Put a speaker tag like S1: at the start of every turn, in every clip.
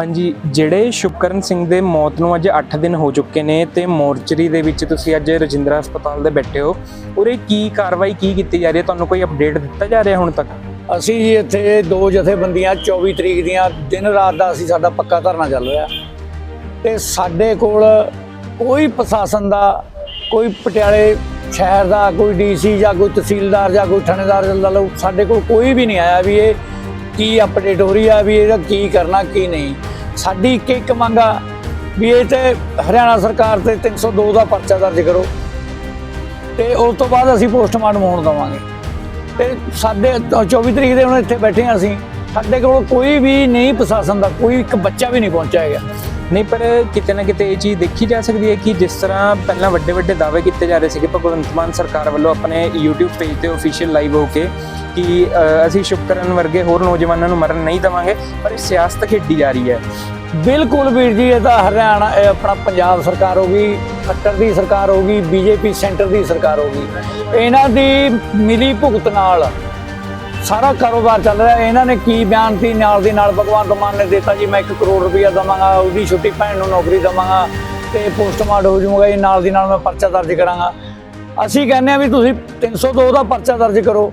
S1: ਹਾਂਜੀ, ਜਿਹੜੇ ਸ਼ੁਭਕਰਨ ਸਿੰਘ ਦੇ ਮੌਤ ਨੂੰ ਅੱਜ 8 ਦਿਨ ਹੋ ਚੁੱਕੇ ਨੇ ਤੇ ਮੋਰਚਰੀ ਦੇ ਵਿੱਚ ਤੁਸੀਂ ਅੱਜ ਰਜਿੰਦਰਾ ਹਸਪਤਾਲ ਦੇ ਬੈਠੇ ਹੋ, ਉਰੇ ਕੀ ਕਾਰਵਾਈ ਕੀ ਕੀਤੀ ਜਾ ਰਹੀ ਹੈ? ਤੁਹਾਨੂੰ ਕੋਈ ਅਪਡੇਟ ਦਿੱਤਾ ਜਾ ਰਿਹਾ ਹੁਣ ਤੱਕ?
S2: ਅਸੀਂ ਜੀ ਇੱਥੇ ਦੋ ਜਥੇਬੰਦੀਆਂ 24 ਤਰੀਕ ਦੀਆਂ ਦਿਨ ਰਾਤ ਦਾ ਅਸੀਂ ਸਾਡਾ ਪੱਕਾ ਧਰਨਾ ਚੱਲ ਰਿਹਾ। ਤੇ ਸਾਡੇ ਕੋਲ ਕੋਈ ਪ੍ਰਸ਼ਾਸਨ ਦਾ, ਕੋਈ ਪਟਿਆਲੇ ਸ਼ਹਿਰ ਦਾ, ਕੋਈ ਡੀਸੀ ਜਾਂ ਕੋਈ ਤਹਿਸੀਲਦਾਰ ਜਾਂ ਕੋਈ ਥਾਣੇਦਾਰ ਲਾ ਲਓ ਸਾਡੇ ਕੋਲ ਕੋਈ ਵੀ ਨਹੀਂ ਆਇਆ ਵੀ ਇਹ ਕੀ ਅਪਡੇਟ ਹੋ ਰਹੀ ਆ, ਵੀ ਇਹਦਾ ਕੀ ਕਰਨਾ, ਕੀ ਨਹੀਂ। ਸਾਡੀ ਇੱਕ ਇੱਕ ਮੰਗ ਆ ਵੀ ਇਹ ਤੇ ਹਰਿਆਣਾ ਸਰਕਾਰ ਤੇ 302 ਦਾ ਪਰਚਾ ਦਰਜ ਕਰੋ ਤੇ ਉਸ ਤੋਂ ਬਾਅਦ ਅਸੀਂ ਪੋਸਟਮਾਰਟਮ ਹੋਣ ਦਵਾਂਗੇ। ਤੇ ਸਾਡੇ 24 ਤਰੀਕ ਦੇ ਹੁਣ ਇੱਥੇ ਬੈਠੇ ਹਾਂ ਅਸੀਂ, ਸਾਡੇ ਕੋਲ ਕੋਈ ਵੀ ਨਹੀਂ ਪ੍ਰਸ਼ਾਸਨ ਦਾ, ਕੋਈ ਇੱਕ ਬੱਚਾ ਵੀ ਨਹੀਂ ਪਹੁੰਚਿਆ ਹੈਗਾ।
S1: ਨਹੀਂ, ਪਰ ਕਿਤੇ ਨਾ ਕਿਤੇ ਇਹ ਚੀਜ਼ ਦੇਖੀ ਜਾ ਸਕਦੀ ਹੈ ਕਿ ਜਿਸ ਤਰ੍ਹਾਂ ਪਹਿਲਾਂ ਵੱਡੇ ਵੱਡੇ ਦਾਅਵੇ ਕੀਤੇ ਜਾ ਰਹੇ ਸੀਗੇ, ਭਗਵੰਤ ਮਾਨ ਸਰਕਾਰ ਵੱਲੋਂ ਆਪਣੇ YouTube ਪੇਜ ਤੇ ਅਫੀਸ਼ੀਅਲ ਲਾਈਵ ਹੋ ਕੇ ਕਿ ਅਸੀਂ ਸ਼ੁਕਰਨ ਵਰਗੇ ਹੋਰ ਨੌਜਵਾਨਾਂ ਨੂੰ ਮਰਨ ਨਹੀਂ ਦੇਵਾਂਗੇ, ਪਰ ਇਹ ਸਿਆਸਤ ਖੇਡੀ ਜਾ ਰਹੀ ਹੈ।
S2: ਬਿਲਕੁਲ ਵੀਰ ਜੀ, ਇਹ ਤਾਂ ਹਰਿਆਣਾ ਆਪਣਾ ਪੰਜਾਬ ਸਰਕਾਰ ਹੋ ਗਈ ਖੱਟਰ ਦੀ ਸਰਕਾਰ ਹੋ ਗਈ, ਬੀਜੇਪੀ ਸੈਂਟਰ ਦੀ ਸਰਕਾਰ ਹੋ ਗਈ। ਇਹਨਾਂ ਦੀ ਮਿਲੀ ਭੁਗਤ ਨਾਲ ਸਾਰਾ ਕਾਰੋਬਾਰ ਚੱਲ ਰਿਹਾ ਇਹਨਾਂ ਨੇ ਕੀ ਬਿਆਨ ਸੀ? ਨਾਲ ਦੀ ਨਾਲ ਭਗਵੰਤ ਮਾਨ ਨੇ ਦਿੱਤਾ ਜੀ, ਮੈਂ 1 ਕਰੋੜ ਰੁਪਇਆ ਦਵਾਂਗਾ, ਉਹਦੀ ਛੋਟੀ ਭੈਣ ਨੂੰ ਨੌਕਰੀ ਦਵਾਂਗਾ ਤੇ ਪੋਸਟਮਾਰਟ ਹੋ ਜਾਊਗਾ। ਜੀ ਨਾਲ ਦੀ ਨਾਲ ਮੈਂ ਪਰਚਾ ਦਰਜ ਕਰਾਂਗਾ। ਅਸੀਂ ਕਹਿੰਦੇ ਆ ਵੀ ਤੁਸੀਂ 302 ਦਾ ਪਰਚਾ ਦਰਜ ਕਰੋ।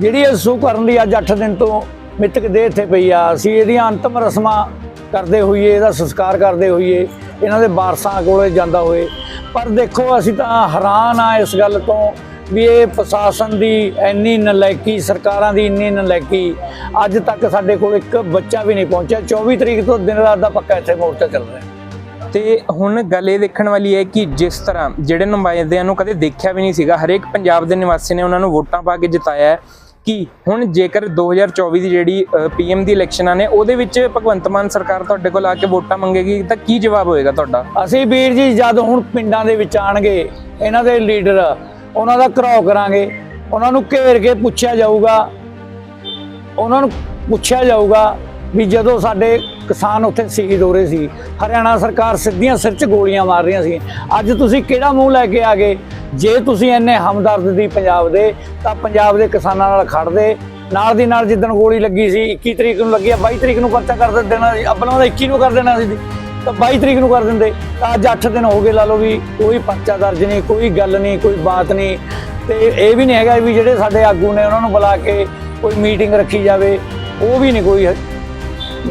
S2: ਜਿਹੜੀ ਇਹ ਸੂ ਕਰਨ ਦੀ ਅੱਜ 8 ਦਿਨ ਤੋਂ ਮਿੱਤਕ ਦੇ ਇੱਥੇ ਪਈ ਆ। ਅਸੀਂ ਇਹਦੀਆਂ ਅੰਤਮ ਰਸਮਾਂ ਕਰਦੇ ਹੋਈਏ, ਇਹਦਾ ਸੰਸਕਾਰ ਕਰਦੇ ਹੋਈਏ, ਇਹਨਾਂ ਦੇ ਵਾਰਸਾਂ ਕੋਲੇ ਜਾਂਦਾ ਹੋਏ। ਪਰ ਦੇਖੋ, ਅਸੀਂ ਤਾਂ ਹੈਰਾਨ ਆ ਇਸ ਗੱਲ ਤੋਂ। ਵੀ ਇਹ ਪ੍ਰਸ਼ਾਸਨ ਦੀ ਇੰਨੀ ਨਲਾਇਕੀ ਸਰਕਾਰਾਂ ਦੀ ਇੰਨੀ ਨਲਾਇਕੀ ਅੱਜ ਤੱਕ ਸਾਡੇ ਕੋਲ ਇੱਕ ਬੱਚਾ ਵੀ ਨਹੀਂ ਪਹੁੰਚਿਆ। 24 ਤਰੀਕ ਤੋਂ ਦਿਨ ਰਾਤ ਦਾ ਪੱਕਾ ਇੱਥੇ ਮੋਰਚਾ ਚੱਲ ਰਿਹਾ।
S1: ਤੇ ਹੁਣ ਗੱਲ ਇਹ ਦੇਖਣ ਵਾਲੀ ਹੈ ਕਿ ਜਿਸ ਤਰ੍ਹਾਂ ਜਿਹੜੇ ਨੁਮਾਇੰਦਿਆਂ ਨੂੰ ਕਦੇ ਦੇਖਿਆ ਵੀ ਨਹੀਂ ਸੀਗਾ ਹਰੇਕ ਪੰਜਾਬ ਦੇ ਨਿਵਾਸੀ ਨੇ ਉਹਨਾਂ ਨੂੰ ਵੋਟਾਂ ਪਾ ਕੇ ਜਿਤਾਇਆ ਹੈ ਕਿ ਹੁਣ ਜੇਕਰ 2024 ਦੀ ਜਿਹੜੀ ਪੀਐਮ ਦੀ ਇਲੈਕਸ਼ਨਾਂ ਨੇ ਉਹਦੇ ਵਿੱਚ ਭਗਵੰਤ ਮਾਨ ਸਰਕਾਰ ਤੁਹਾਡੇ ਕੋਲ ਆ ਕੇ ਵੋਟਾਂ ਮੰਗੇਗੀ ਤਾਂ ਕੀ ਜਵਾਬ ਹੋਏਗਾ ਤੁਹਾਡਾ?
S2: ਅਸੀਂ ਵੀਰ ਜੀ ਜਦ ਹੁਣ ਪਿੰਡਾਂ ਦੇ ਵਿੱਚ ਆਣਗੇ ਇਹਨਾਂ ਦੇ ਲੀਡਰ ਉਹਨਾਂ ਦਾ ਘਰਾਓ ਕਰਾਂਗੇ। ਉਹਨਾਂ ਨੂੰ ਘੇਰ ਕੇ ਪੁੱਛਿਆ ਜਾਊਗਾ। ਉਹਨਾਂ ਨੂੰ ਪੁੱਛਿਆ ਜਾਊਗਾ ਵੀ ਜਦੋਂ ਸਾਡੇ ਕਿਸਾਨ ਉੱਥੇ ਸ਼ਹੀਦ ਹੋ ਰਹੇ ਸੀ, ਹਰਿਆਣਾ ਸਰਕਾਰ ਸਿੱਧੀਆਂ ਸਿਰ 'ਚ ਗੋਲੀਆਂ ਮਾਰ ਰਹੀਆਂ ਸੀ। ਅੱਜ ਤੁਸੀਂ ਕਿਹੜਾ ਮੂੰਹ ਲੈ ਕੇ ਆ ਗਏ? ਜੇ ਤੁਸੀਂ ਇੰਨੇ ਹਮਦਰਦ ਦੀ ਪੰਜਾਬ ਦੇ, ਤਾਂ ਪੰਜਾਬ ਦੇ ਕਿਸਾਨਾਂ ਨਾਲ ਖੜਦੇ ਨਾਲ ਦੀ ਨਾਲ ਜਿੱਦਣ ਗੋਲੀ ਲੱਗੀ ਸੀ 21 ਤਰੀਕ ਨੂੰ ਲੱਗੀ ਆ 22 ਤਰੀਕ ਨੂੰ ਪਰਚਾ ਕਰ ਦੇਣਾ ਸੀ ਅੱਬਲਾਂ ਦਾ 21 ਨੂੰ ਕਰ ਦੇਣਾ ਸੀ। ਤਾਂ 22 ਤਰੀਕ ਨੂੰ ਕਰ ਦਿੰਦੇ। ਤਾਂ ਅੱਜ 8 ਦਿਨ ਹੋ ਗਏ ਲਾ ਲਓ ਵੀ ਕੋਈ ਪਰਚਾ ਦਰਜ ਨਹੀਂ ਕੋਈ ਗੱਲ ਨਹੀਂ ਕੋਈ ਬਾਤ ਨਹੀਂ। ਤੇ ਇਹ ਵੀ ਨਹੀਂ ਹੈਗਾ ਵੀ ਜਿਹੜੇ ਸਾਡੇ ਆਗੂ ਨੇ ਉਹਨਾਂ ਨੂੰ ਬੁਲਾ ਕੇ ਕੋਈ ਮੀਟਿੰਗ ਰੱਖੀ ਜਾਵੇ ਉਹ ਵੀ ਨਹੀਂ ਕੋਈ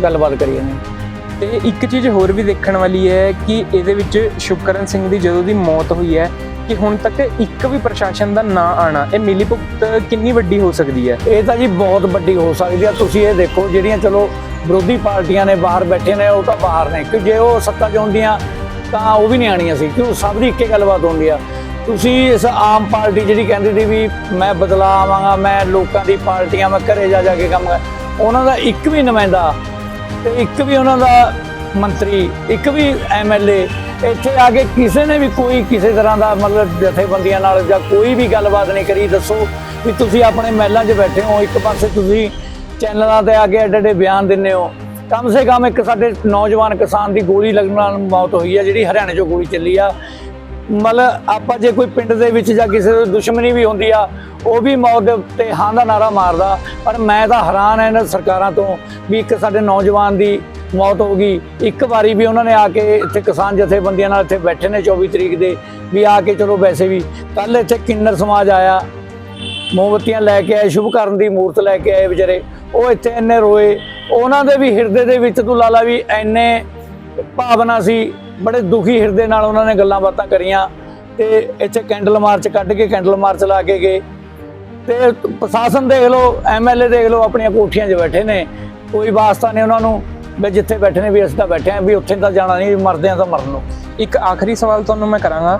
S2: ਗੱਲਬਾਤ ਕਰੀ ਜਾਂਦੇ।
S1: ਤੇ ਇੱਕ ਚੀਜ਼ ਹੋਰ ਵੀ ਦੇਖਣ ਵਾਲੀ ਹੈ ਕਿ ਇਹਦੇ ਵਿੱਚ ਸ਼ੁਕਰਨ ਸਿੰਘ ਦੀ ਜਦੋਂ ਦੀ ਮੌਤ ਹੋਈ ਹੈ ਕਿ ਹੁਣ ਤੱਕ ਇੱਕ ਵੀ ਪ੍ਰਸ਼ਾਸਨ ਦਾ ਨਾਂ ਆਣਾ ਇਹ ਮਿਲੀ ਭੁਗਤ ਕਿੰਨੀ ਵੱਡੀ ਹੋ ਸਕਦੀ ਹੈ?
S2: ਇਹ ਤਾਂ ਜੀ ਬਹੁਤ ਵੱਡੀ ਹੋ ਸਕਦੀ ਆ ਤੁਸੀਂ ਇਹ ਦੇਖੋ ਜਿਹੜੀਆਂ ਚਲੋ ਵਿਰੋਧੀ ਪਾਰਟੀਆਂ ਨੇ ਬਾਹਰ ਬੈਠੇ ਨੇ, ਉਹ ਤਾਂ ਬਾਹਰ ਨੇ। ਕਿ ਜੇ ਉਹ ਸੱਤਾ 'ਚ ਹੁੰਦੀਆਂ ਤਾਂ ਉਹ ਵੀ ਨਹੀਂ ਆਣੀਆਂ ਸੀ। ਕਿਉਂ? ਸਭ ਦੀ ਇੱਕੇ ਗੱਲਬਾਤ ਹੁੰਦੀ ਆ। ਤੁਸੀਂ ਇਸ ਆਮ ਪਾਰਟੀ ਜਿਹੜੀ ਕਹਿੰਦੀ ਸੀ ਵੀ ਮੈਂ ਬਦਲਾ ਆਵਾਂਗਾ, ਮੈਂ ਲੋਕਾਂ ਦੀ ਪਾਰਟੀਆਂ, ਮੈਂ ਘਰੇ ਜਾ ਜਾ ਕੇ ਕੰਮ ਕਰ ਉਹਨਾਂ ਦਾ ਇੱਕ ਵੀ ਨੁਮਾਇੰਦਾ ਤੇ ਇੱਕ ਵੀ ਉਹਨਾਂ ਦਾ ਮੰਤਰੀ, ਇੱਕ ਵੀ ਐਮਐਲਏ ਇੱਥੇ ਆ ਕੇ ਕਿਸੇ ਨੇ ਵੀ ਕੋਈ ਕਿਸੇ ਤਰ੍ਹਾਂ ਦਾ ਮਤਲਬ ਜਥੇਬੰਦੀਆਂ ਨਾਲ ਜਾਂ ਕੋਈ ਵੀ ਗੱਲਬਾਤ ਨਹੀਂ ਕਰੀ, ਦੱਸੋ ਵੀ ਤੁਸੀਂ ਆਪਣੇ ਮਹਿਲਾਂ 'ਚ ਬੈਠੇ ਹੋ, ਇੱਕ ਪਾਸੇ ਤੁਸੀਂ ਚੈਨਲਾਂ ਤੇ ਆ ਕੇ ਐਡੇ ਐਡੇ ਬਿਆਨ ਦਿੰਦੇ ਹੋ। ਕਮ ਸੇ ਕਮ ਇੱਕ ਸਾਡੇ ਨੌਜਵਾਨ ਕਿਸਾਨ ਦੀ ਗੋਲੀ ਲੱਗਣ ਨਾਲ ਮੌਤ ਹੋਈ ਆ, ਜਿਹੜੀ ਹਰਿਆਣੇ 'ਚੋਂ ਗੋਲੀ ਚੱਲੀ ਆ। ਮਤਲਬ ਆਪਾਂ ਜੇ ਕੋਈ ਪਿੰਡ ਦੇ ਵਿੱਚ ਜਾਂ ਕਿਸੇ ਦੀ ਦੁਸ਼ਮਣੀ ਵੀ ਹੁੰਦੀ ਆ, ਉਹ ਵੀ ਮੌਤ ਦੇ ਉੱਤੇ ਹਾਂ ਦਾ ਨਾਰਾ ਮਾਰਦਾ। ਪਰ ਮੈਂ ਤਾਂ ਹੈਰਾਨ ਹਾਂ ਇਹਨਾਂ ਸਰਕਾਰਾਂ ਤੋਂ ਵੀ ਇੱਕ ਸਾਡੇ ਨੌਜਵਾਨ ਦੀ ਮੌਤ ਹੋ ਗਈ। ਇੱਕ ਵਾਰੀ ਵੀ ਉਹਨਾਂ ਨੇ ਆ ਕੇ ਇੱਥੇ ਕਿਸਾਨ ਜਥੇਬੰਦੀਆਂ ਨਾਲ ਇੱਥੇ ਬੈਠੇ ਨੇ 24 ਤਰੀਕ ਦੇ, ਵੀ ਆ ਕੇ ਚਲੋ ਵੈਸੇ ਵੀ ਕੱਲ ਇੱਥੇ ਕਿੰਨਰ ਸਮਾਜ ਆਇਆ। ਮੋਮਬੱਤੀਆਂ ਲੈ ਕੇ ਆਏ ਸ਼ੁਭ ਕਰਨ ਦੀ ਮੂਰਤ ਲੈ ਕੇ ਆਏ ਵਿਚਾਰੇ। ਉਹ ਇੱਥੇ ਇੰਨੇ ਰੋਏ। ਉਹਨਾਂ ਦੇ ਵੀ ਹਿਰਦੇ ਦੇ ਵਿੱਚ ਤੂੰ ਲਾਲਾ ਵੀ ਇੰਨੇ ਭਾਵਨਾ ਸੀ, ਬੜੇ ਦੁਖੀ ਹਿਰਦੇ ਨਾਲ ਉਹਨਾਂ ਨੇ ਗੱਲਾਂ ਬਾਤਾਂ ਕਰੀਆਂ। ਤੇ ਇੱਥੇ ਕੈਂਡਲ ਮਾਰਚ ਕੱਢ ਕੇ, ਕੈਂਡਲ ਮਾਰਚ ਲਾ ਕੇ ਗਏ। ਤੇ ਪ੍ਰਸ਼ਾਸਨ ਦੇਖ ਲਓ ਐਮਐਲਏ ਦੇਖ ਲਓ, ਆਪਣੀਆਂ ਕੋਠੀਆਂ 'ਚ ਬੈਠੇ ਨੇ। ਕੋਈ ਵਾਸਤਾ ਨਹੀਂ ਉਹਨਾਂ ਨੂੰ। ਵੀ ਜਿੱਥੇ ਬੈਠੇ ਨੇ ਵੀ ਅਸੀਂ ਤਾਂ ਬੈਠੇ ਆਂ ਵੀ ਉੱਥੇ ਤਾਂ ਜਾਣਾ ਨਹੀਂ ਮਰਦੇ ਆਂ ਤਾਂ ਮਰਨ ਨੂੰ।
S1: ਇੱਕ ਆਖਰੀ ਸਵਾਲ ਤੁਹਾਨੂੰ ਮੈਂ ਕਰਾਂਗਾ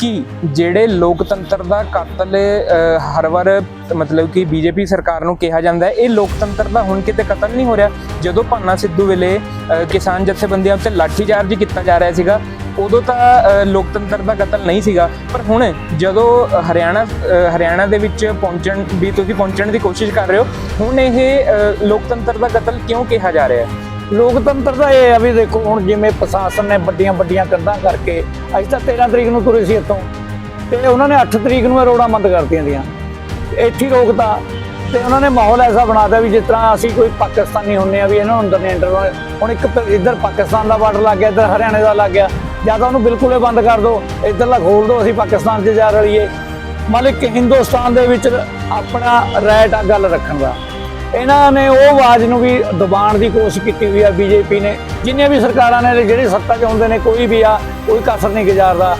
S1: ਕਿ ਜਿਹੜੇ ਲੋਕਤੰਤਰ ਦਾ ਕਤਲ ਹਰ ਵਾਰ ਮਤਲਬ ਕਿ ਬੀਜੇਪੀ ਸਰਕਾਰ ਨੂੰ ਕਿਹਾ ਜਾਂਦਾ ਹੈ, ਇਹ ਲੋਕਤੰਤਰ ਦਾ ਹੁਣ ਕਿਤੇ ਕਤਲ ਨਹੀਂ ਹੋ ਰਿਹਾ। ਜਦੋਂ ਭਾਨਾ ਸਿੱਧੂ ਵੇਲੇ ਕਿਸਾਨ ਜਥੇਬੰਦੀਆਂ ਉੱਤੇ ਲਾਠੀਚਾਰਜ ਕੀਤਾ ਜਾ ਰਿਹਾ ਸੀਗਾ, ਉਦੋਂ ਤਾਂ ਲੋਕਤੰਤਰ ਦਾ ਕਤਲ ਨਹੀਂ ਸੀਗਾ। ਪਰ ਹੁਣ ਜਦੋਂ ਹਰਿਆਣਾ ਹਰਿਆਣਾ ਦੇ ਵਿੱਚ ਪਹੁੰਚਣ, ਵੀ ਤੁਸੀਂ ਪਹੁੰਚਣ ਦੀ ਕੋਸ਼ਿਸ਼ ਕਰ ਰਹੇ ਹੋ, ਹੁਣ ਇਹ ਲੋਕਤੰਤਰ ਦਾ ਕਤਲ ਕਿਉਂ ਕਿਹਾ ਜਾ ਰਿਹਾ ਹੈ?
S2: ਲੋਕਤੰਤਰ ਦਾ ਇਹ ਆ ਵੀ ਦੇਖੋ, ਹੁਣ ਜਿਵੇਂ ਪ੍ਰਸ਼ਾਸਨ ਨੇ ਵੱਡੀਆਂ ਵੱਡੀਆਂ ਕੰਧਾਂ ਕਰਕੇ, ਅੱਜ ਤਾਂ 13 ਤਰੀਕ ਨੂੰ ਤੁਰੇ ਸੀ ਇੱਥੋਂ, ਤੇ ਉਹਨਾਂ ਨੇ 8 ਤਰੀਕ ਨੂੰ ਇਹ ਰੋਡਾਂ ਬੰਦ ਕਰਤੀਆਂ ਦੀਆਂ। ਇੱਥੇ ਹੀ ਰੋਕਤਾ, ਤੇ ਉਹਨਾਂ ਨੇ ਮਾਹੌਲ ਐਸਾ ਬਣਾਤਾ ਵੀ ਜਿਸ ਤਰ੍ਹਾਂ ਅਸੀਂ ਕੋਈ ਪਾਕਿਸਤਾਨੀ ਹੁੰਨੇ ਆ ਵੀ ਇਹਨਾਂ ਨੂੰ ਅੰਦਰ ਨਹੀਂ ਐਂਟਰ ਹੁਣ। ਇੱਕ ਇੱਧਰ ਪਾਕਿਸਤਾਨ ਦਾ ਬਾਰਡਰ ਲੱਗ ਗਿਆ, ਇੱਧਰ ਹਰਿਆਣੇ ਦਾ ਲੱਗ ਗਿਆ, ਜਾਂ ਤਾਂ ਉਹਨੂੰ ਬਿਲਕੁਲ ਹੀ ਬੰਦ ਕਰ ਦਿਓ ਇੱਧਰਲਾ ਖੋਲ ਦਿਓ ਅਸੀਂ ਪਾਕਿਸਤਾਨ 'ਚ ਜਾ ਰਲੀਏ। ਮਤਲਬ ਕਿ ਹਿੰਦੁਸਤਾਨ ਦੇ ਵਿੱਚ ਆਪਣਾ ਰਾਈਟ ਆ ਗੱਲ ਰੱਖਣ ਦਾ। ਇਹਨਾਂ ਨੇ ਉਹ ਆਵਾਜ਼ ਨੂੰ ਵੀ ਦਬਾਉਣ ਦੀ ਕੋਸ਼ਿਸ਼ ਕੀਤੀ ਹੋਈ ਆ ਬੀਜੇਪੀ ਨੇ। ਜਿੰਨੀਆਂ ਵੀ ਸਰਕਾਰਾਂ ਨੇ ਜਿਹੜੇ ਸੱਤਾ 'ਚ ਹੁੰਦੇ ਨੇ, ਕੋਈ ਵੀ ਆ, ਕੋਈ ਕਸਰ ਨਹੀਂ ਗੁਜ਼ਾਰਦਾ।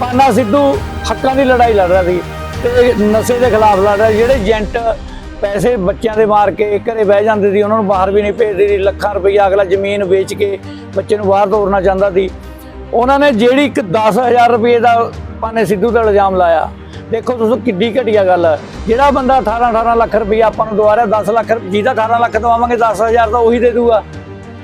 S2: ਪਾਨਾ ਸਿੱਧੂ ਹੱਕਾਂ ਦੀ ਲੜਾਈ ਲੜ ਰਿਹਾ ਸੀ ਤੇ ਨਸ਼ੇ ਦੇ ਖਿਲਾਫ ਲੜ ਰਿਹਾ। ਜਿਹੜੇ ਏਜੰਟ ਪੈਸੇ ਬੱਚਿਆਂ ਦੇ ਮਾਰ ਕੇ ਘਰੇ ਬਹਿ ਜਾਂਦੇ ਸੀ, ਉਹਨਾਂ ਨੂੰ ਬਾਹਰ ਵੀ ਨਹੀਂ ਭੇਜਦੇ ਸੀ। ਲੱਖਾਂ ਰੁਪਈਆ ਅਗਲਾ ਜ਼ਮੀਨ ਵੇਚ ਕੇ ਬੱਚੇ ਨੂੰ ਬਾਹਰ ਤੋਰਨਾ ਚਾਹੁੰਦਾ ਸੀ। ਉਹਨਾਂ ਨੇ ਜਿਹੜੀ ਇੱਕ 10000 ਰੁਪਏ ਦਾ ਆਪਾਂ ਨੇ ਸਿੱਧੂ ਦਾ ਇਲਜ਼ਾਮ ਲਾਇਆ। ਦੇਖੋ ਤੁਸੀਂ ਕਿੱਡੀ ਘਟੀਆ ਗੱਲ ਹੈ। ਜਿਹੜਾ ਬੰਦਾ 18 18 ਲੱਖ ਰੁਪਈਆ ਆਪਾਂ ਨੂੰ ਦਵਾ ਰਿਹਾ 10 ਲੱਖ ਜਿਹਦਾ 18 ਲੱਖ ਦਵਾਵਾਂਗੇ 10000 ਤਾਂ ਉਹੀ ਦੇ ਦੂਗਾ।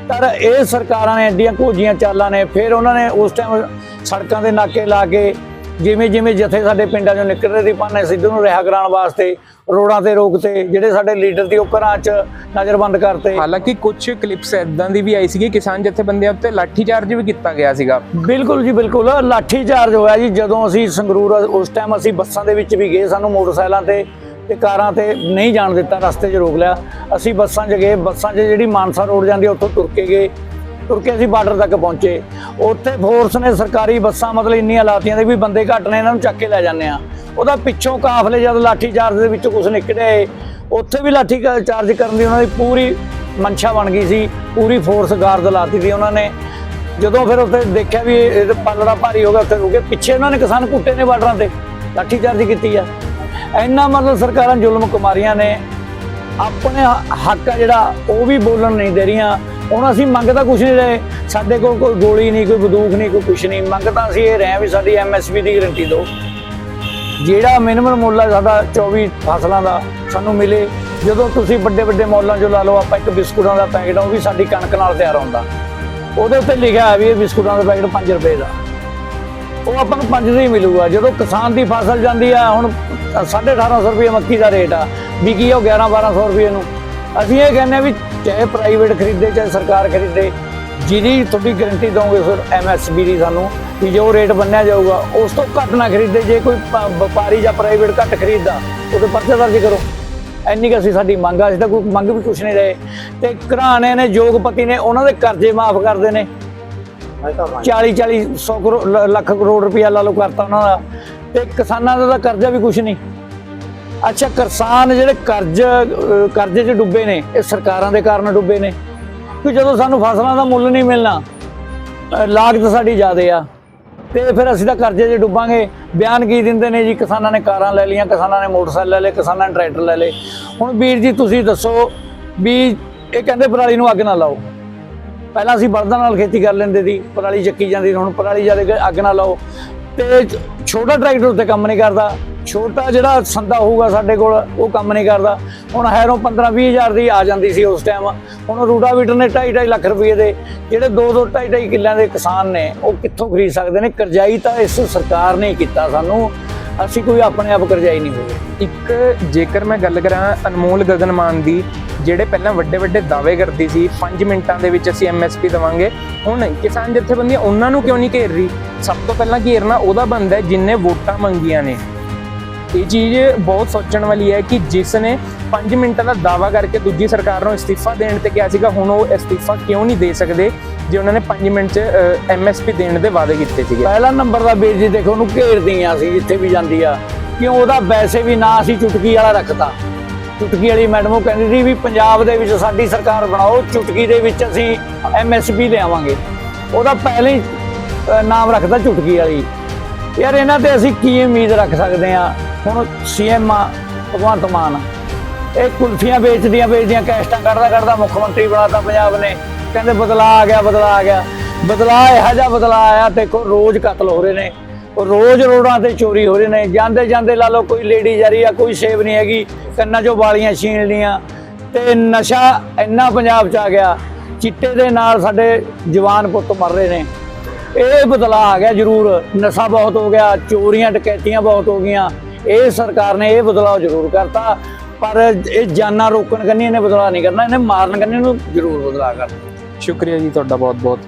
S2: ਪਰ ਇਹ ਸਰਕਾਰਾਂ ਨੇ ਐਡੀਆਂ ਘੋਜੀਆਂ ਚਾਲਾਂ ਨੇ, ਫਿਰ ਉਹਨਾਂ ਨੇ ਉਸ ਟਾਈਮ ਸੜਕਾਂ ਦੇ ਨਾਕੇ ਲਾ ਕੇ ਜਿਵੇਂ ਜਿਵੇਂ ਜਥੇ ਸਾਡੇ ਪਿੰਡਾਂ ਚੋਂ ਨਿਕਲ ਰਹੇ ਸੀ ਪਾਨੇ ਸਿੱਧੂ ਨੂੰ ਰਿਹਾ ਕਰਾਉਣ ਵਾਸਤੇ ਰੋਡਾਂ ਤੇ ਰੋਕਤੇ ਜਿਹੜੇ ਸਾਡੇ ਲੀਡਰ ਦੀ ਉਹ ਘਰਾਂ 'ਚ ਨਜ਼ਰਬੰਦ ਕਰਤੇ।
S1: ਹਾਲਾਂਕਿ ਕੁਝ ਕਲਿੱਪਸ ਇਦਾਂ ਦੀ ਵੀ ਆਈ ਸੀਗੀ ਕਿਸਾਨ ਜਥੇਬੰਦੀਆਂ ਉੱਤੇ ਲਾਠੀ ਚਾਰਜ ਵੀ ਕੀਤਾ ਗਿਆ ਸੀਗਾ।
S2: ਬਿਲਕੁਲ ਜੀ ਬਿਲਕੁਲ। ਲਾਠੀ ਚਾਰਜ ਹੋਇਆ ਜੀ ਜਦੋਂ ਅਸੀਂ ਸੰਗਰੂਰ ਉਸ ਟਾਈਮ ਅਸੀਂ ਬੱਸਾਂ ਦੇ ਵਿੱਚ ਵੀ ਗਏ ਸਾਨੂੰ ਮੋਟਰਸਾਈਕਲਾਂ ਤੇ ਤੇ ਕਾਰਾਂ ਤੇ ਨਹੀਂ ਜਾਣ ਦਿੱਤਾ ਰਸਤੇ 'ਚ ਰੋਕ ਲਿਆ। ਅਸੀਂ ਬੱਸਾਂ 'ਚ ਗਏ ਬੱਸਾਂ 'ਚ ਜਿਹੜੀ ਮਾਨਸਾ ਰੋਡ ਜਾਂਦੀ ਉੱਥੋਂ ਤੁਰ ਕੇ ਗਏ। ਤੁਰ ਕੇ ਅਸੀਂ ਬਾਰਡਰ ਤੱਕ ਪਹੁੰਚੇ। ਉੱਥੇ ਫੋਰਸ ਨੇ ਸਰਕਾਰੀ ਬੱਸਾਂ ਮਤਲਬ ਇੰਨੀਆਂ ਲਾਤੀਆਂ ਦੇ ਵੀ ਬੰਦੇ ਘੱਟ ਨੇ, ਇਹਨਾਂ ਨੂੰ ਚੱਕ ਕੇ ਲੈ ਜਾਂਦੇ ਆ ਉਹਦਾ ਪਿੱਛੋਂ ਕਾਫਲੇ ਜਦ ਲਾਠੀ ਚਾਰਜ ਦੇ ਵਿੱਚੋਂ ਕੁਝ ਨਿਕਲੇ, ਉੱਥੇ ਵੀ ਲਾਠੀ ਕਾ- ਚਾਰਜ ਕਰਨ ਦੀ ਉਹਨਾਂ ਦੀ ਪੂਰੀ ਮਨਸ਼ਾ ਬਣ ਗਈ ਸੀ, ਪੂਰੀ ਫੋਰਸ ਗਾਰਦ ਲਾਤੀ ਸੀ ਉਹਨਾਂ ਨੇ। ਜਦੋਂ ਫਿਰ ਉੱਥੇ ਦੇਖਿਆ ਵੀ ਇਹ ਪਲੜਾ ਭਾਰੀ ਹੋ ਗਿਆ, ਉੱਥੇ ਰੁਕੇ ਪਿੱਛੇ ਉਹਨਾਂ ਨੇ ਕਿਸਾਨ ਕੁੱਟੇ ਨੇ ਬਾਰਡਰਾਂ ਤੇ, ਲਾਠੀ ਚਾਰਜ ਕੀਤੀ ਆ। ਇੰਨਾ ਮਤਲਬ ਸਰਕਾਰਾਂ ਜ਼ੁਲਮ ਕੁਮਾਰੀਆਂ ਨੇ। ਆਪਣੇ ਹੱਕ ਆ ਜਿਹੜਾ, ਉਹ ਵੀ ਬੋਲਣ ਨਹੀਂ ਦੇ ਰਹੀਆਂ। ਹੁਣ ਅਸੀਂ ਮੰਗ ਤਾਂ ਕੁਝ ਨਹੀਂ ਰਹੇ। ਸਾਡੇ ਕੋਲ ਕੋਈ ਗੋਲੀ ਨਹੀਂ, ਕੋਈ ਬੰਦੂਕ ਨਹੀਂ, ਕੋਈ ਕੁਝ ਨਹੀਂ। ਮੰਗ ਤਾਂ ਅਸੀਂ ਇਹ ਰਹੇ ਹਾਂ ਵੀ ਸਾਡੀ ਐਮਐਸਪੀ ਦੀ ਗਾਰੰਟੀ ਦਿਓ। ਜਿਹੜਾ ਮਿਨੀਮਮ ਮੁੱਲ ਹੈ ਸਾਡਾ 24 ਫਸਲਾਂ ਦਾ ਸਾਨੂੰ ਮਿਲੇ। ਜਦੋਂ ਤੁਸੀਂ ਵੱਡੇ ਵੱਡੇ ਮੌਲਾਂ 'ਚੋਂ ਲਾ ਲਓ, ਆਪਾਂ ਇੱਕ ਬਿਸਕੁਟਾਂ ਦਾ ਪੈਕਟ ਉਹ ਵੀ ਸਾਡੀ ਕਣਕ ਨਾਲ ਤਿਆਰ ਹੁੰਦਾ। ਉਹਦੇ ਉੱਤੇ ਲਿਖਿਆ ਹੈ ਵੀ ਇਹ ਬਿਸਕੁਟਾਂ ਦਾ ਪੈਕਟ 5 ਰੁਪਏ ਦਾ। ਉਹ ਆਪਾਂ ਨੂੰ 5 ਦਾ ਹੀ ਮਿਲੂਗਾ। ਜਦੋਂ ਕਿਸਾਨ ਦੀ ਫਸਲ ਜਾਂਦੀ ਆ, ਹੁਣ 1850 ਰੁਪਏ ਮੱਕੀ ਦਾ ਰੇਟ ਆ। ਵਿਕੀ ਉਹ 11 1200 ਰੁਪਏ ਨੂੰ। ਅਸੀਂ ਇਹ ਕਹਿੰਦੇ ਆ ਵੀ ਚਾਹੇ ਪ੍ਰਾਈਵੇਟ ਖਰੀਦੇ ਚਾਹੇ ਸਰਕਾਰ ਖਰੀਦੇ ਜਿਹਦੀ ਤੁਹਾਡੀ ਗਾਰੰਟੀ ਦੋਗੇ ਫਿਰ ਐਮਐਸਪੀ ਦੀ ਸਾਨੂੰ ਵੀ ਜੋ ਰੇਟ ਬੰਨਿਆ ਜਾਊਗਾ ਉਸ ਤੋਂ ਘੱਟ ਨਾ ਖਰੀਦੇ ਜੇ ਕੋਈ ਵਪਾਰੀ ਜਾਂ ਪ੍ਰਾਈਵੇਟ ਘੱਟ ਖਰੀਦਦਾ ਉਹਦੇ ਪਰਚਾ ਦਰਜ ਕਰੋ। ਇੰਨੀ ਕੁ ਅਸੀਂ ਸਾਡੀ ਮੰਗ ਆ ਅਸੀਂ ਤਾਂ ਕੋਈ ਮੰਗ ਵੀ ਕੁਛ ਨਹੀਂ ਰਹੇ। ਤੇ ਘਰਾਣੇ ਨੇ ਯੋਗਪਤੀ ਨੇ ਉਹਨਾਂ ਦੇ ਕਰਜ਼ੇ ਮਾਫ ਕਰਦੇ ਨੇ 40 40 100 ਕਰੋੜ ਲ- ਲੱਖ ਕਰੋੜ ਰੁਪਇਆ ਲਾ ਲਓ ਕਰਤਾ ਉਹਨਾਂ ਦਾ। ਤੇ ਕਿਸਾਨਾਂ ਦਾ ਤਾਂ ਕਰਜ਼ਾ ਵੀ ਕੁਛ ਨਹੀਂ। ਅੱਛਾ ਕਿਸਾਨ ਜਿਹੜੇ ਕਰਜ਼ ਕਰਜ਼ੇ 'ਚ ਡੁੱਬੇ ਨੇ ਇਹ ਸਰਕਾਰਾਂ ਦੇ ਕਾਰਨ ਡੁੱਬੇ ਨੇ ਕਿ ਜਦੋਂ ਸਾਨੂੰ ਫਸਲਾਂ ਦਾ ਮੁੱਲ ਨਹੀਂ ਮਿਲਣਾ ਲਾਗਤ ਸਾਡੀ ਜ਼ਿਆਦੇ ਆ ਤੇ ਫਿਰ ਅਸੀਂ ਤਾਂ ਕਰਜ਼ੇ 'ਚ ਡੁੱਬਾਂਗੇ। ਬਿਆਨ ਕੀ ਦਿੰਦੇ ਨੇ ਜੀ? ਕਿਸਾਨਾਂ ਨੇ ਕਾਰਾਂ ਲੈ ਲਈਆਂ ਕਿਸਾਨਾਂ ਨੇ ਮੋਟਰਸਾਈਕਲ ਲੈ ਲਏ ਕਿਸਾਨਾਂ ਨੇ ਟਰੈਕਟਰ ਲੈ ਲਏ। ਹੁਣ ਵੀਰ ਜੀ ਤੁਸੀਂ ਦੱਸੋ ਵੀ ਇਹ ਕਹਿੰਦੇ ਪਰਾਲੀ ਨੂੰ ਅੱਗ ਨਾ ਲਾਓ। ਪਹਿਲਾਂ ਅਸੀਂ ਬਲਦਾਂ ਨਾਲ ਖੇਤੀ ਕਰ ਲੈਂਦੇ ਸੀ ਪਰਾਲੀ ਚੱਕੀ ਜਾਂਦੀ ਸੀ, ਹੁਣ ਪਰਾਲੀ ਜ਼ਿਆਦਾ ਅੱਗ ਨਾ ਲਾਓ। ਤੇ ਛੋਟਾ ਟਰੈਕਟਰ ਉੱਤੇ ਕੰਮ ਨਹੀਂ ਕਰਦਾ। ਛੋਟਾ ਜਿਹੜਾ ਸੰਦਾ ਹੋਊਗਾ ਸਾਡੇ ਕੋਲ, ਉਹ ਕੰਮ ਨਹੀਂ ਕਰਦਾ। ਹੁਣ ਹੈਰੋਂ 15 20 ਹਜ਼ਾਰ ਦੀ ਆ ਜਾਂਦੀ ਸੀ ਉਸ ਟਾਈਮ ਹੁਣ ਰੂਡਾਵੀਟਰ ਨੇ 2.5 ਲੱਖ ਰੁਪਏ ਦੇ, ਜਿਹੜੇ 2 2 2.5 2.5 ਕਿੱਲਿਆਂ ਦੇ ਕਿਸਾਨ ਨੇ, ਉਹ ਕਿੱਥੋਂ ਖਰੀਦ ਸਕਦੇ ਨੇ? ਕਰਜ਼ਾਈ ਤਾਂ ਇਸ ਸਰਕਾਰ ਨੇ ਕੀਤਾ ਸਾਨੂੰ। ਅਸੀਂ ਕੋਈ ਆਪਣੇ ਆਪ ਕਰਜ਼ਾਈ ਨਹੀਂ ਹੋਏ।
S1: ਇੱਕ, ਜੇਕਰ ਮੈਂ ਗੱਲ ਕਰਾਂ ਅਨਮੋਲ ਗਗਨਮਾਨ ਦੀ, ਜਿਹੜੇ ਪਹਿਲਾਂ ਵੱਡੇ ਵੱਡੇ ਦਾਅਵੇ ਕਰਦੀ ਸੀ 5 ਮਿੰਟਾਂ ਦੇ ਵਿੱਚ ਅਸੀਂ ਐਮਐਸਪੀ ਦਵਾਂਗੇ, ਹੁਣ ਕਿਸਾਨ ਜਥੇਬੰਦੀਆਂ ਉਹਨਾਂ ਨੂੰ ਕਿਉਂ ਨਹੀਂ ਘੇਰ ਰਹੀ? ਸਭ ਤੋਂ ਪਹਿਲਾਂ ਘੇਰਨਾ ਉਹਦਾ ਬੰਦਾ ਹੈ ਜਿਨਨੇ ਵੋਟਾਂ ਮੰਗੀਆਂ ਨੇ। ਇਹ ਚੀਜ਼ ਬਹੁਤ ਸੋਚਣ ਵਾਲੀ ਹੈ ਕਿ ਜਿਸ ਨੇ 5 ਮਿੰਟਾਂ ਦਾ ਦਾਅਵਾ ਕਰਕੇ ਦੂਜੀ ਸਰਕਾਰ ਨੂੰ ਅਸਤੀਫਾ ਦੇਣ ਤੇ ਕਿਹਾ ਸੀਗਾ, ਹੁਣ ਉਹ ਅਸਤੀਫਾ ਕਿਉਂ ਨਹੀਂ ਦੇ ਸਕਦੇ ਜੇ ਉਹਨਾਂ ਨੇ 5 ਮਿੰਟ 'ਚ ਐਮਐਸਪੀ ਦੇਣ ਦੇ ਵਾਅਦੇ ਕੀਤੇ ਸੀਗੇ?
S2: ਪਹਿਲਾ ਨੰਬਰ ਦਾ ਵੀਰ ਜੀ ਦੇਖੋ, ਉਹਨੂੰ ਘੇਰਦੀਆਂ ਸੀ ਜਿੱਥੇ ਵੀ ਜਾਂਦੀ ਆ। ਕਿਉਂ ਉਹਦਾ ਵੈਸੇ ਵੀ ਨਾਂ ਅਸੀਂ ਚੁਟਕੀ ਵਾਲਾ ਰੱਖਤਾ। ਚੁਟਕੀ ਵਾਲੀ ਮੈਡਮ ਉਹ ਕਹਿੰਦੀ ਸੀ ਵੀ ਪੰਜਾਬ ਦੇ ਵਿੱਚ ਸਾਡੀ ਸਰਕਾਰ ਬਣਾਓ, ਚੁਟਕੀ ਦੇ ਵਿੱਚ ਅਸੀਂ ਐਮਐਸਪੀ ਲਿਆਵਾਂਗੇ। ਉਹਦਾ ਪਹਿਲੇ ਹੀ ਨਾਮ ਰੱਖਦਾ ਚੁਟਕੀ ਵਾਲੀ। ਯਾਰ ਇਹਨਾਂ ਤੇ ਅਸੀਂ ਕੀ ਉਮੀਦ ਰੱਖ ਸਕਦੇ ਆ? ਹੁਣ ਸੀਐਮ ਆ, ਭਗਵੰਤ ਮਾਨ। ਇਹ ਕੁਲਫੀਆਂ ਵੇਚਦੀਆਂ ਵੇਚਦੀਆਂ, ਕੈਸਟਾਂ ਕੱਢਦਾ ਕੱਢਦਾ ਮੁੱਖ ਮੰਤਰੀ ਬਣਾਤਾ ਪੰਜਾਬ ਨੇ। ਕਹਿੰਦੇ ਬਦਲਾ ਆ ਗਿਆ ਬਦਲਾ ਆ ਗਿਆ। ਬਦਲਾ ਇਹੋ ਜਿਹਾ ਬਦਲਾ ਆਇਆ, ਦੇਖੋ ਰੋਜ਼ ਕਤਲ ਹੋ ਰਹੇ ਨੇ। ਰੋਜ਼ ਰੋਡਾਂ ਤੇ ਚੋਰੀ ਹੋ ਰਹੇ ਨੇ। ਜਾਂਦੇ ਜਾਂਦੇ ਲਾ ਲਓ ਕੋਈ ਲੇਡੀ ਜਾ ਰਹੀ ਆ, ਕੋਈ ਸੇਵ ਨਹੀਂ ਹੈਗੀ, ਕੰਨਾਂ 'ਚੋਂ ਵਾਲੀਆਂ ਛੀਨ ਲੀਆਂ। ਤੇ ਨਸ਼ਾ ਇੰਨਾ ਪੰਜਾਬ 'ਚ ਆ ਗਿਆ, ਚਿੱਟੇ ਦੇ ਨਾਲ ਸਾਡੇ ਜਵਾਨ ਪੁੱਤ ਮਰ ਰਹੇ ਨੇ। ਇਹ ਬਦਲਾ ਆ ਗਿਆ ਜ਼ਰੂਰ। ਨਸ਼ਾ ਬਹੁਤ ਹੋ ਗਿਆ, ਚੋਰੀਆਂ, ਡਕੈਤੀਆਂ ਬਹੁਤ ਹੋ ਗਈਆਂ। ਇਹ ਸਰਕਾਰ ਨੇ ਇਹ ਬਦਲਾਅ ਜ਼ਰੂਰ ਕਰਤਾ, ਪਰ ਇਹ ਜਾਨਾਂ ਰੋਕਣ ਕੰਨੀ ਇਹਨੇ ਬਦਲਾਅ ਨਹੀਂ ਕਰਨਾ, ਇਹਨੇ ਮਾਰਨ ਕੰਨੀ ਨੂੰ ਜ਼ਰੂਰ ਬਦਲਾਅ ਕਰਨਾ।
S1: ਸ਼ੁਕਰੀਆ ਜੀ ਤੁਹਾਡਾ ਬਹੁਤ ਬਹੁਤ